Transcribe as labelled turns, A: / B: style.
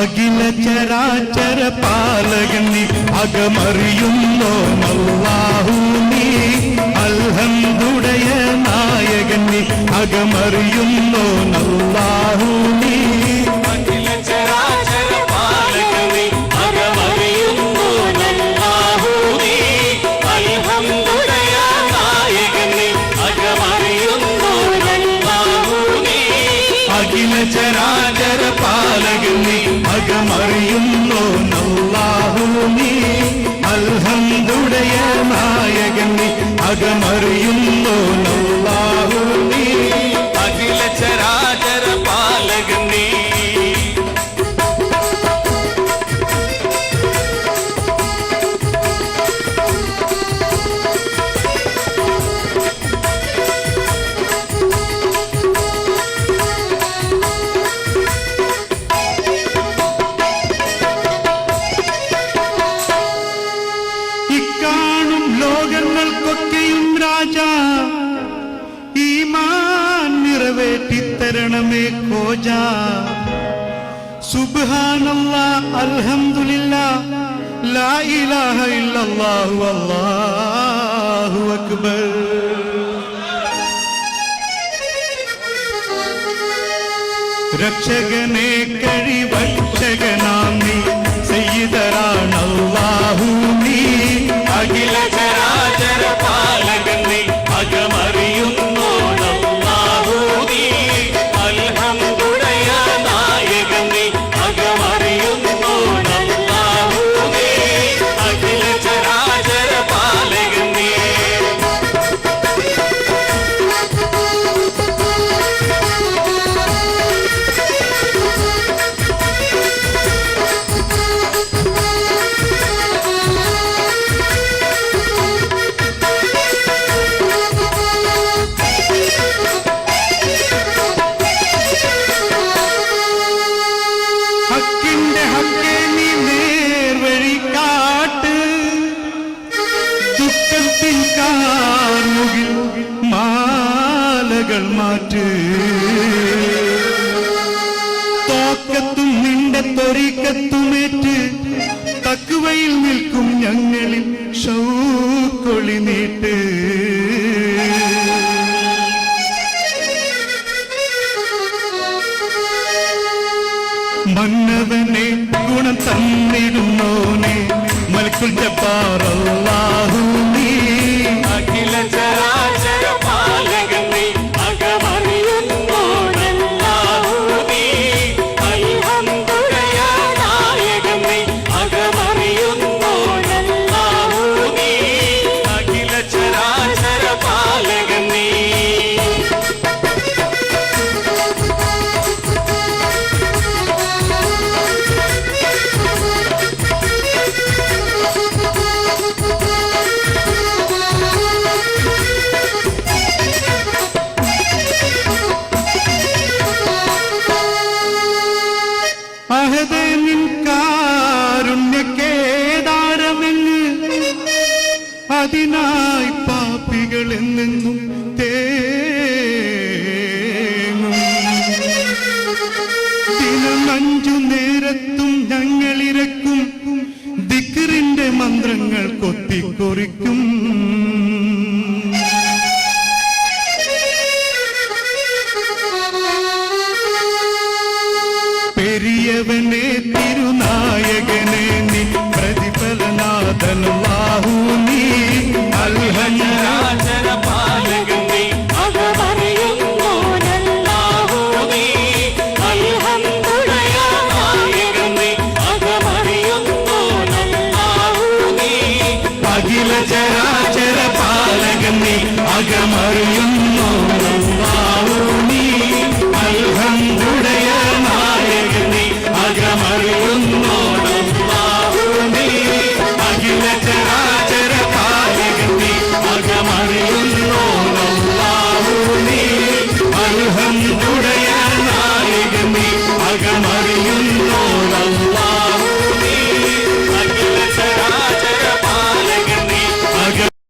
A: അഖില ചരാചര പാലകൻ അകമറിയുന്നോ നല്ലാഹു നീ. അൽഹം നീ അകമറിയുന്നോ നീ.
B: അകമറിയുന്നോ
A: അൽഹന്തുടയ നായകൻ അകമറിയുന്നോ. നിറവേറ്റിത്തരണമേ കോജ. സുബ്ഹാനല്ല അൽഹംദുലില്ല ലാ ഇലാഹ ഇല്ലല്ലാഹു അല്ലാഹു അക്ബർ. രക്ഷകനെ കഴിവക്ഷകനാം നീ സയ്യിദരാണ് അല്ലാഹു നീ.
B: അഖില
A: ഹക്കേ നീ നേർവഴി കാട്ട്. ദുഃഖത്തിൻ കാർമുകിൽ മാലകൾ മാറ്റ്. തോക്കത്തും നിന്റെ തൊരിക്കത്തുമേറ്റ് തക്കുവയിൽ നിൽക്കും ഞങ്ങളിൽ ഷൗക്കൊളി നീട്ട്. മന്നവനെ ഗുണം തന്നിടുന്നോനെ മൽക്കുൽ ജബ്ബാർ അല്ലാഹു നീ
B: അഹദനിൻ കാരുണ്യക്കേദാരമെന്ന് അതിനായി പാപ്പികളെന്നെന്നും തേങ്ങും. ദിനം
A: അഞ്ചു നേരത്തും ഞങ്ങളിരക്കും ദിക്കറിന്റെ മന്ത്രങ്ങൾ കൊത്തിക്കൊറിക്കും.